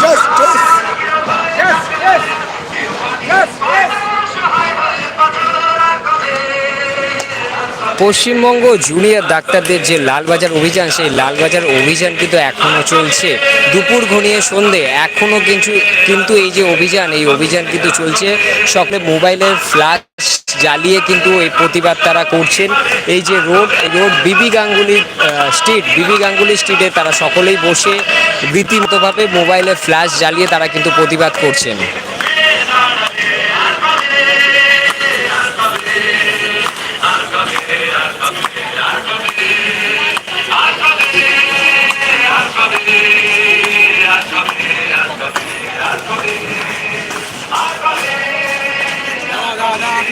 Just, just. Paschimbanga junior ডাক্তারদের যে লালবাজার অভিযান সেই লালবাজার অভিযান কিন্তু এখনও চলছে। দুপুর ঘনিয়ে সন্ধে এখনও কিন্তু কিন্তু এই যে অভিযান এই অভিযান কিন্তু চলছে। সকলে মোবাইলের ফ্ল্যাশ জ্বালিয়ে কিন্তু এই প্রতিবাদ তারা করছেন। এই যে রোড রোড বিবি গাঙ্গুলি স্ট্রিট বিবি গাঙ্গুলি স্ট্রিটে তারা সকলেই বসে রীতিমতোভাবে মোবাইলে ফ্ল্যাশ জ্বালিয়ে তারা কিন্তু প্রতিবাদ করছেন।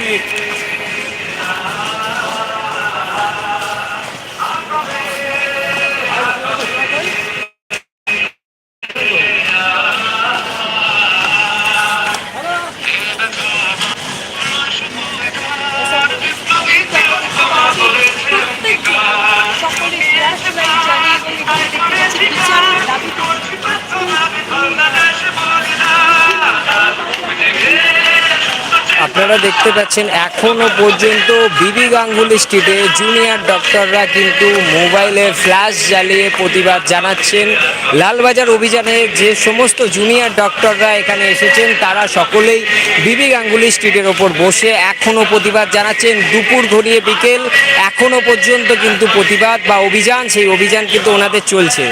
সকলে আপনারা দেখতে পাচ্ছেন, এখনও পর্যন্ত বিবি গাঙ্গুলি স্ট্রিটে জুনিয়র ডক্টররা কিন্তু মোবাইলে ফ্ল্যাশ জ্বালিয়ে প্রতিবাদ জানাচ্ছেন। লালবাজার অভিযানে যে সমস্ত জুনিয়র ডক্টররা এখানে এসেছেন, তারা সকলেই বিবি গাঙ্গুলি স্ট্রিটের ওপর বসে এখনও প্রতিবাদ জানাচ্ছেন। দুপুর ঘড়িয়ে বিকেল, এখনও পর্যন্ত কিন্তু প্রতিবাদ বা অভিযান, সেই অভিযান কিন্তু ওনাদের চলছে।